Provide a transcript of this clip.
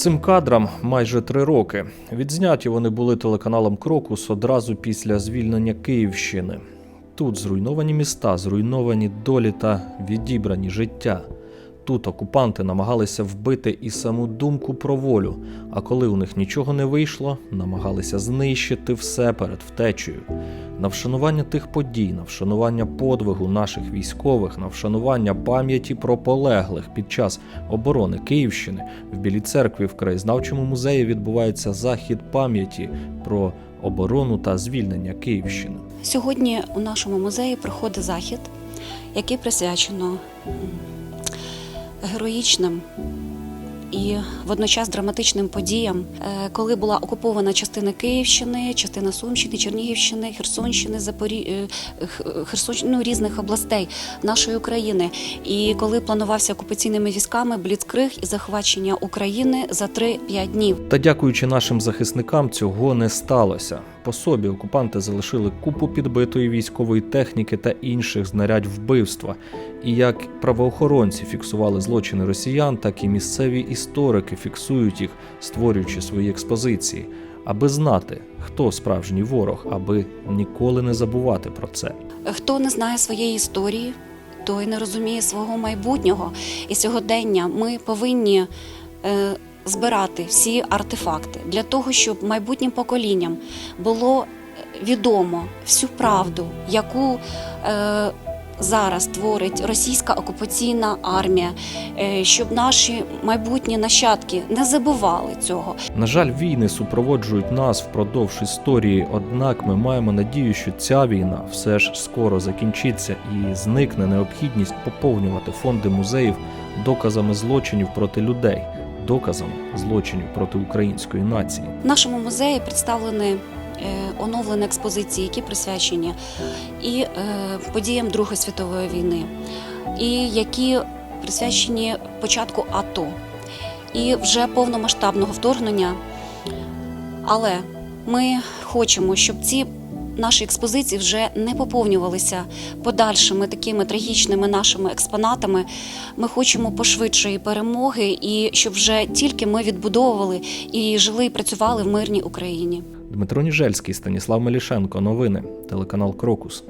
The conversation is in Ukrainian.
Цим кадрам майже три роки. Відзняті вони були телеканалом Крокус одразу після звільнення Київщини. Тут зруйновані міста, зруйновані долі та відібрані життя. Тут окупанти намагалися вбити і саму думку про волю, а коли у них нічого не вийшло, намагалися знищити все перед втечею. На вшанування тих подій, на вшанування подвигу наших військових, на вшанування пам'яті про полеглих під час оборони Київщини в Білій церкві в краєзнавчому музеї відбувається захід пам'яті про оборону та звільнення Київщини. Сьогодні у нашому музеї проходить захід, який присвячено героїчним і водночас драматичним подіям, Е, коли була окупована частина Київщини, частина Сумщини, Чернігівщини, Херсонщини, Запорі... е, Херсонщини, ну, різних областей нашої України. І коли планувався окупаційними військами бліцкриг і захвачення України за 3-5 днів. Та дякуючи нашим захисникам, цього не сталося. По собі окупанти залишили купу підбитої військової техніки та інших знарядь вбивства. І як правоохоронці фіксували злочини росіян, так і місцеві історики фіксують їх, створюючи свої експозиції, аби знати, хто справжній ворог, аби ніколи не забувати про це. Хто не знає своєї історії, той не розуміє свого майбутнього і сьогодення. Ми повинні е, збирати всі артефакти для того, щоб майбутнім поколінням було відомо всю правду, яку е, зараз творить російська окупаційна армія, е, щоб наші майбутні нащадки не забували цього. На жаль, війни супроводжують нас впродовж історії, однак ми маємо надію, що ця війна все ж скоро закінчиться і зникне необхідність поповнювати фонди музеїв доказами злочинів проти людей, доказами злочинів проти української нації. В нашому музеї представлені е, оновлені експозиції, які присвячені і е, подіям Другої світової війни, і які присвячені початку АТО і вже повномасштабного вторгнення. Але ми хочемо, щоб ці наші експозиції вже не поповнювалися подальшими такими трагічними нашими експонатами. Ми хочемо пошвидшої перемоги, і щоб вже тільки ми відбудовували і жили і працювали в мирній Україні. Дмитро Ніжельський, Станіслав Мелішенко. Новини. Телеканал Крокус.